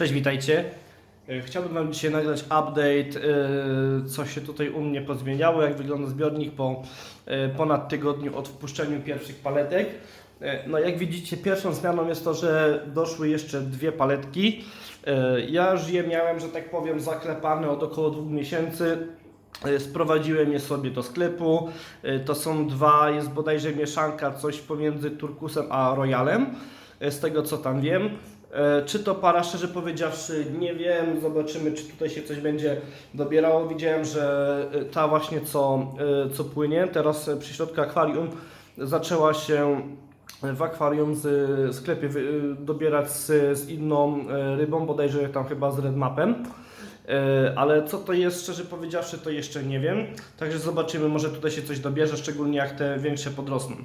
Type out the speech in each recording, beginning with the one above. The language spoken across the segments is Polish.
Cześć, witajcie. E, Chciałbym Wam dzisiaj nagrać update, e, co się tutaj u mnie pozmieniało, jak wygląda zbiornik po e, ponad tygodniu od wpuszczeniu pierwszych paletek. No jak widzicie, pierwszą zmianą jest to, że doszły jeszcze dwie paletki. Ja już je miałem, że tak powiem, zaklepane od około dwóch miesięcy. Sprowadziłem je sobie do sklepu. To są dwa, jest bodajże mieszanka, coś pomiędzy turkusem a royalem, z tego co tam wiem. E, Czy to para, szczerze powiedziawszy, nie wiem. Zobaczymy, czy tutaj się coś będzie dobierało. Widziałem, że e, ta właśnie co, e, co płynie, teraz przy środku akwarium, zaczęła się w akwarium z sklepie dobierać z, z inną rybą, bodajże tam chyba z red mapem. E, Ale co to jest, szczerze powiedziawszy, to jeszcze nie wiem. Także zobaczymy, może tutaj się coś dobierze, szczególnie jak te większe podrosną.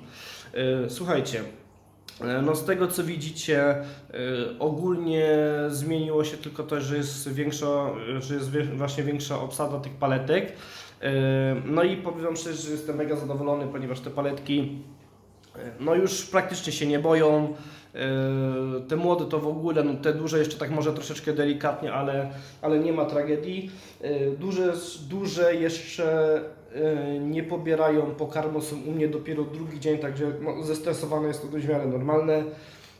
Słuchajcie, no z tego co widzicie, e, ogólnie zmieniło się tylko to, że jest większa, że jest właśnie większa obsada tych paletek. E, No i powiem Wam szczerze, że jestem mega zadowolony, ponieważ te paletki e, no już praktycznie się nie boją. E, Te młode to w ogóle, no te duże jeszcze tak może troszeczkę delikatnie, ale, ale nie ma tragedii. E, Duże, duże jeszcze e, nie pobierają pokarmu, są u mnie dopiero drugi dzień, także zestresowane jest to dość w miarę normalne.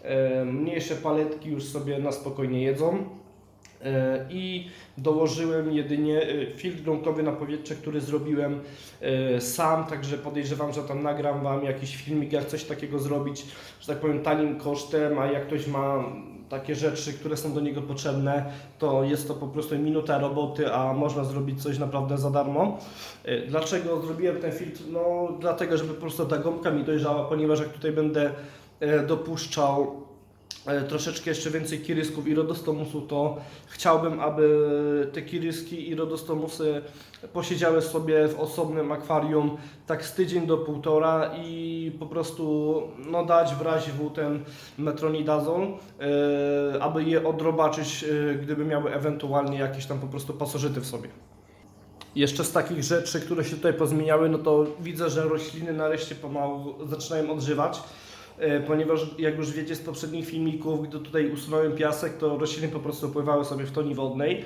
E, Mniejsze paletki już sobie na spokojnie jedzą. E, I dołożyłem jedynie filtr gruntowy na powietrze, który zrobiłem sam, także podejrzewam, że tam nagram Wam jakiś filmik, jak coś takiego zrobić, że tak powiem, tanim kosztem, a jak ktoś ma takie rzeczy, które są do niego potrzebne, to jest to po prostu minuta roboty, a można zrobić coś naprawdę za darmo. E, Dlaczego zrobiłem ten filtr? No dlatego, żeby po prostu ta gąbka mi dojrzała, ponieważ jak tutaj będę e, dopuszczał troszeczkę jeszcze więcej kirysków i rodostomusu, to chciałbym, aby te kiryski i rodostomusy posiedziały sobie w osobnym akwarium tak z tydzień do półtora i po prostu no, dać w razie W ten metronidazol, e, aby je odrobaczyć, e, gdyby miały ewentualnie jakieś tam po prostu pasożyty w sobie. Jeszcze z takich rzeczy, które się tutaj pozmieniały, no to widzę, że rośliny nareszcie pomału zaczynają odżywać. E, Ponieważ jak już wiecie z poprzednich filmików, gdy tutaj usunąłem piasek, to rośliny po prostu pływały sobie w toni wodnej.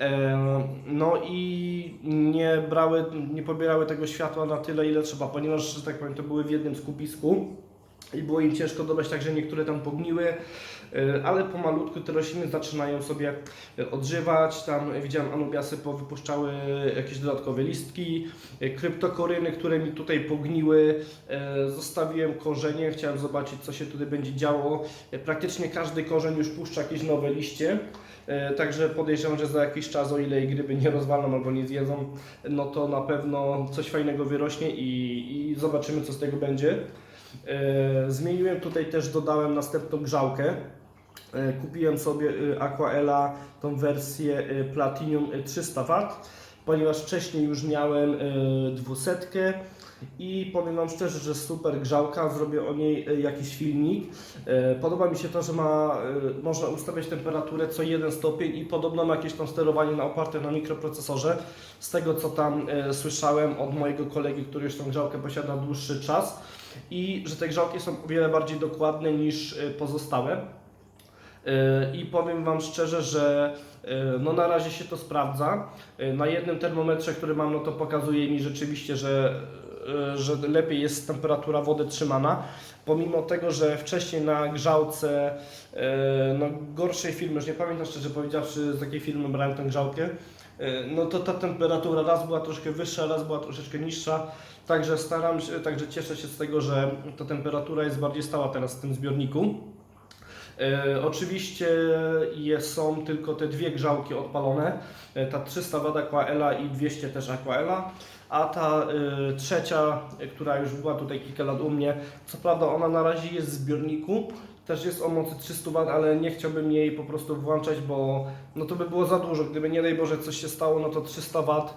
E, No i nie brały, nie pobierały tego światła na tyle, ile trzeba, ponieważ, że tak powiem, to były w jednym skupisku i było im ciężko dobrać, także niektóre tam pogniły, e, ale pomalutku te rośliny zaczynają sobie odżywać. Tam widziałem anubiasy powypuszczały jakieś dodatkowe listki, e, kryptokoryny, które mi tutaj pogniły. E, Zostawiłem korzenie, chciałem zobaczyć co się tutaj będzie działo. Praktycznie każdy korzeń już puszcza jakieś nowe liście. Także podejrzewam, że za jakiś czas, o ile jej gryby nie rozwalą albo nie zjedzą, no to na pewno coś fajnego wyrośnie i, i zobaczymy, co z tego będzie. E, Zmieniłem tutaj też, dodałem następną grzałkę. E, Kupiłem sobie e, Aquaela, tą wersję e, Platinum e, 300 W, ponieważ wcześniej już miałem e, dwusetkę i powiem Wam szczerze, że super grzałka, zrobię o niej jakiś filmik. E, Podoba mi się to, że ma, można ustawiać temperaturę co jeden stopień i podobno ma jakieś tam sterowanie na oparte na mikroprocesorze. Z tego co tam słyszałem od mojego kolegi, który już tą grzałkę posiada dłuższy czas i że te grzałki są o wiele bardziej dokładne niż e, pozostałe. E, I powiem Wam szczerze, że e, no na razie się to sprawdza. Na jednym termometrze, który mam, no to pokazuje mi rzeczywiście, że, że lepiej jest temperatura wody trzymana. Pomimo tego, że wcześniej na grzałce no, gorszej firmy, już nie pamiętam szczerze powiedziawszy z jakiej firmy brałem tę grzałkę, no to ta temperatura raz była troszkę wyższa, raz była troszeczkę niższa. Także staram się, także cieszę się z tego, że ta temperatura jest bardziej stała teraz w tym zbiorniku. E, oczywiście są tylko te dwie grzałki odpalone, e, ta 300 W Aquaela i 200 też Aquaela, a ta e, trzecia, e, która już była tutaj kilka lat u mnie, co prawda ona na razie jest w zbiorniku, też jest o mocy 300 W, ale nie chciałbym jej po prostu włączać, bo no to by było za dużo, gdyby nie daj Boże coś się stało, no to 300 W e,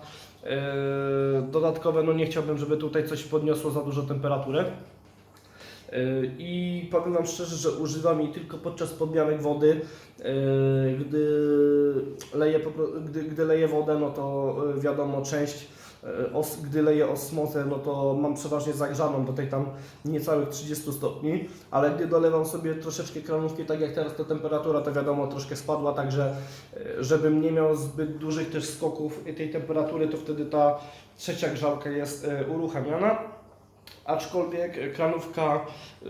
dodatkowe, no nie chciałbym, żeby tutaj coś podniosło za dużo temperaturę. Yy, I powiem Wam szczerze, że używam jej tylko podczas podmianek wody. Yy, Gdy leję, gdy, gdy leję wodę, no to yy, wiadomo, część os, gdy leję osmozę, no to mam przeważnie zagrzaną do tej tam niecałych 30 stopni, ale gdy dolewam sobie troszeczkę kranówki, tak jak teraz ta temperatura, to wiadomo, troszkę spadła, także e, żebym nie miał zbyt dużych też skoków tej temperatury, to wtedy ta trzecia grzałka jest e, uruchamiana. Aczkolwiek e, kranówka e,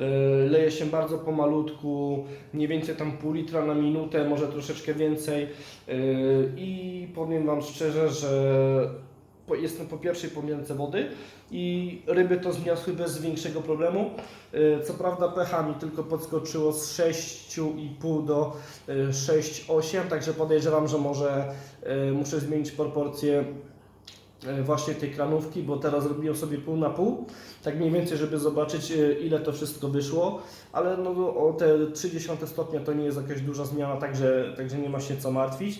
leje się bardzo pomalutku, mniej więcej tam pół litra na minutę, może troszeczkę więcej. E, I powiem Wam szczerze, że jestem po pierwszej pomiarce wody i ryby to zniosły bez większego problemu. E, Co prawda pH mi tylko podskoczyło z 6,5 do e, 6,8, także podejrzewam, że może e, muszę zmienić proporcję e, właśnie tej kranówki, bo teraz robiłem sobie pół na pół, tak mniej więcej, żeby zobaczyć e, ile to wszystko wyszło, ale no o te 30 stopnia to nie jest jakaś duża zmiana, także, także nie ma się co martwić.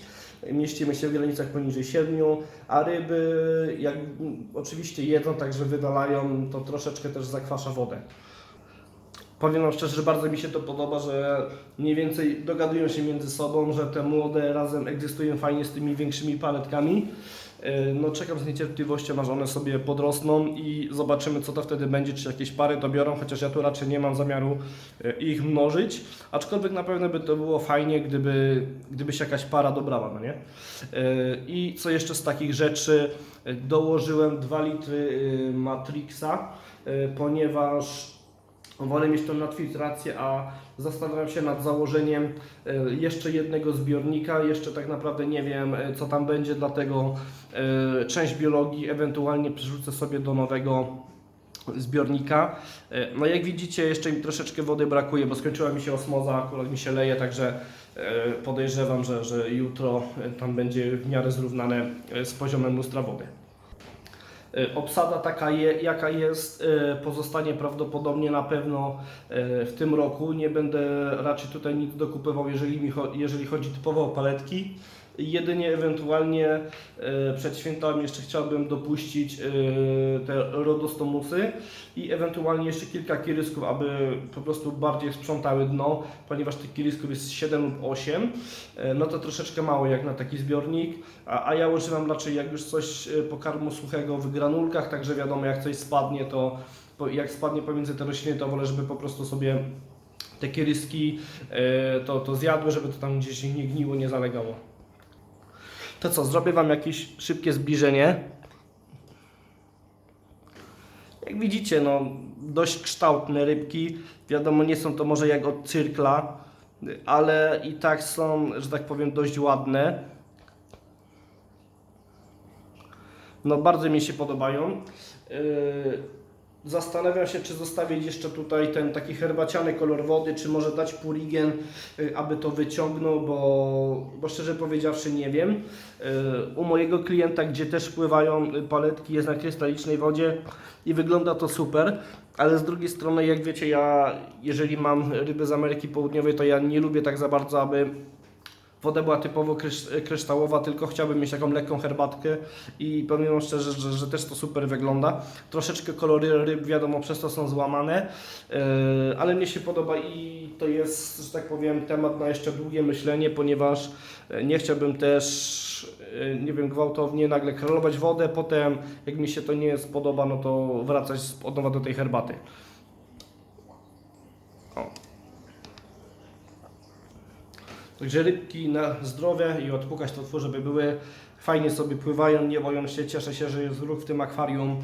Mieścimy się w granicach poniżej 7, a ryby jak oczywiście jedzą, także wydalają, to troszeczkę też zakwasza wodę. Powiem Wam szczerze, że bardzo mi się to podoba, że mniej więcej dogadują się między sobą, że te młode razem egzystują fajnie z tymi większymi paletkami. Yy, No czekam z niecierpliwością, aż one sobie podrosną i zobaczymy co to wtedy będzie, czy jakieś pary to biorą, chociaż ja tu raczej nie mam zamiaru yy, ich mnożyć, aczkolwiek na pewno by to było fajnie, gdyby, gdyby się jakaś para dobrała, no nie? Yy, I co jeszcze z takich rzeczy, dołożyłem 2 litry Matrixa, ponieważ Wolę mieć tą nadfiltrację, a zastanawiam się nad założeniem e, jeszcze jednego zbiornika. Jeszcze tak naprawdę nie wiem, e, co tam będzie, dlatego e, część biologii ewentualnie przerzucę sobie do nowego zbiornika. No jak widzicie, jeszcze mi troszeczkę wody brakuje, bo skończyła mi się osmoza, akurat mi się leje, także podejrzewam, że, że jutro tam będzie w miarę zrównane z poziomem lustra wody. E, Obsada taka, je, jaka jest, e, pozostanie prawdopodobnie na pewno e, w tym roku. Nie będę raczej tutaj nic dokupywał, jeżeli, mi jeżeli chodzi typowo o paletki. Jedynie ewentualnie e, przed świętami jeszcze chciałbym dopuścić e, te rodostomusy i ewentualnie jeszcze kilka kirysków, aby po prostu bardziej sprzątały dno, ponieważ tych kirysków jest 7 lub 8, e, no to troszeczkę mało jak na taki zbiornik, a, a ja używam raczej jak już coś pokarmu suchego w granulkach, także wiadomo jak coś spadnie, to jak spadnie pomiędzy te rośliny, to wolę, żeby po prostu sobie te kiryski e, to, to zjadły, żeby to tam gdzieś nie gniło, nie zalegało. To co, zrobię Wam jakieś szybkie zbliżenie. Jak widzicie, no dość kształtne rybki. Wiadomo, nie są to może jak od cyrkla, ale i tak są, że tak powiem, dość ładne. No bardzo mi się podobają. Yy, Zastanawiam się, czy zostawić jeszcze tutaj ten taki herbaciany kolor wody, czy może dać purigen, y, aby to wyciągnął, bo, bo szczerze powiedziawszy nie wiem. Y, U mojego klienta, gdzie też pływają y, paletki, jest na krystalicznej wodzie i wygląda to super, ale z drugiej strony, jak wiecie, ja jeżeli mam ryby z Ameryki Południowej, to ja nie lubię tak za bardzo, aby woda była typowo krysz- kryształowa, tylko chciałbym mieć taką lekką herbatkę i wam szczerze, że, że też to super wygląda. Troszeczkę kolory ryb, wiadomo, przez to są złamane, yy, ale mnie się podoba i to jest, że tak powiem, temat na jeszcze długie myślenie, ponieważ e, nie chciałbym też, e, nie wiem, gwałtownie nagle kralować wodę, potem jak mi się to nie spodoba, no to wracać od nowa do tej herbaty. O. Także rybki na zdrowie i odpukać to twór, żeby były fajnie sobie pływają, nie boją się. Cieszę się, że jest ruch w tym akwarium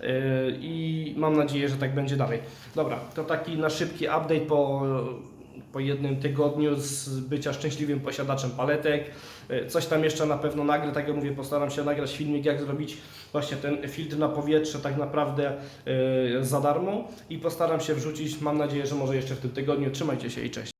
yy, i mam nadzieję, że tak będzie dalej. Dobra, to taki na szybki update po, po jednym tygodniu z bycia szczęśliwym posiadaczem paletek. Yy, Coś tam jeszcze na pewno nagrę, tak jak mówię, postaram się nagrać filmik, jak zrobić właśnie ten filtr na powietrze tak naprawdę yy, za darmo i postaram się wrzucić, mam nadzieję, że może jeszcze w tym tygodniu. Trzymajcie się i cześć.